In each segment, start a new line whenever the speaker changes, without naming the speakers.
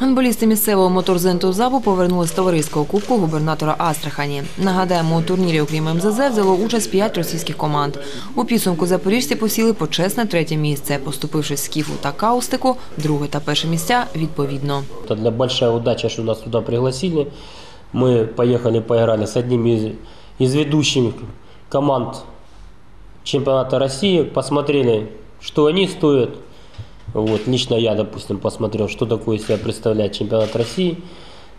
Гандболісти місцевого моторзенту ЗАБу повернули з товариського кубку губернатора Астрахані. Нагадаємо, у турнірі, окрім МЗЗ, взяло участь п'ять російських команд. У підсумку запоріжці посіли почесне третє місце, поступившись Скіфу та Каустику, друге та перше місця відповідно.
Это для большая удача, что нас туда пригласили. Мы поехали, поиграли с одним из ведущих команд чемпионата России, посмотрели, что они стоят. Вот, лично я, допустим, посмотрел, что такое себя представляет чемпионат России.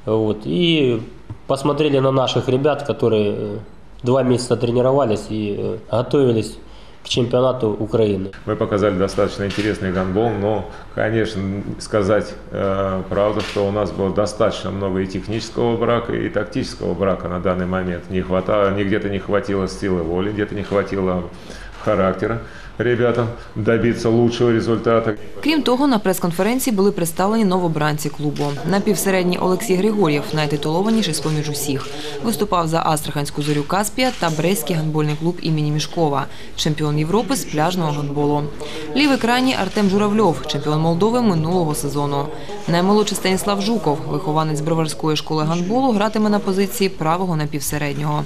Вот, и посмотрели на наших ребят, которые э, два месяца тренировались и э, готовились к чемпионату Украины.
Мы показали достаточно интересный гандбол, но, конечно, сказать э, правду, что у нас было достаточно много и технического брака, и тактического брака на данный момент. Не хватало, где-то не хватило силы воли, где-то не хватило характера ребятам добиться лучшего результата.
Крім того, на прес-конференції були представлені новобранці клубу. Напівсередній Олексій Григор'єв, найтитулованіший з-поміж усіх. Виступав за Астраханську зорю Каспія та Брестський гандбольний клуб імені Мішкова, чемпіон Європи з пляжного гандболу. Лівий крайній Артем Журавльов, чемпіон Молдови минулого сезону. Наймолодший Станіслав Жуков, вихованець Броварської школи гандболу, гратиме на позиції правого напівсереднього.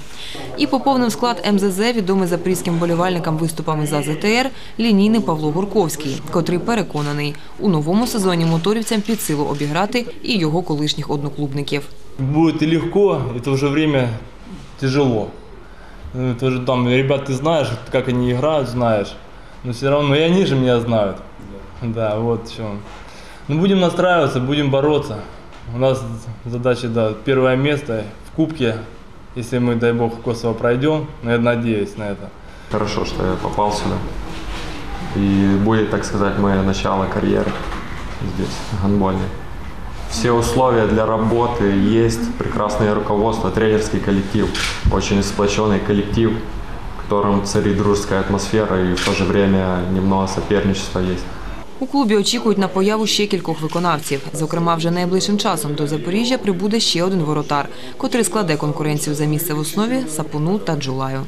І поповнив склад МЗЗ відомий запорізьким болівальникам виступами за ЗТР лінійний Павло Гурковський, котрий переконаний, у новому сезоні моторівцям під силу обіграти і його колишніх одноклубників.
Будет и легко, и в то же время тяжело. Ну, Тоже там ребят ты знаешь, как они играют, знаешь. Но все равно и они же меня знают. Да, вот в чем. Ну, будем настраиваться, будем бороться. У нас задача, да, первое место в Кубке. Если мы, дай бог, в Косово пройдем, но я надеюсь на это.
Хорошо, что я попал сюда. И будет, так сказать, мое начало карьеры здесь, гандбольной. Все условия для работы есть, прекрасное руководство, тренерский коллектив, очень сплоченный коллектив, в котором царит дружеская атмосфера и в то же время немного соперничества есть.
У клубі очікують на появу ще кількох виконавців. Зокрема, вже найближчим часом до Запоріжжя прибуде ще один воротар, котрий складе конкуренцію за місце в основі Сапуну та Джулаю.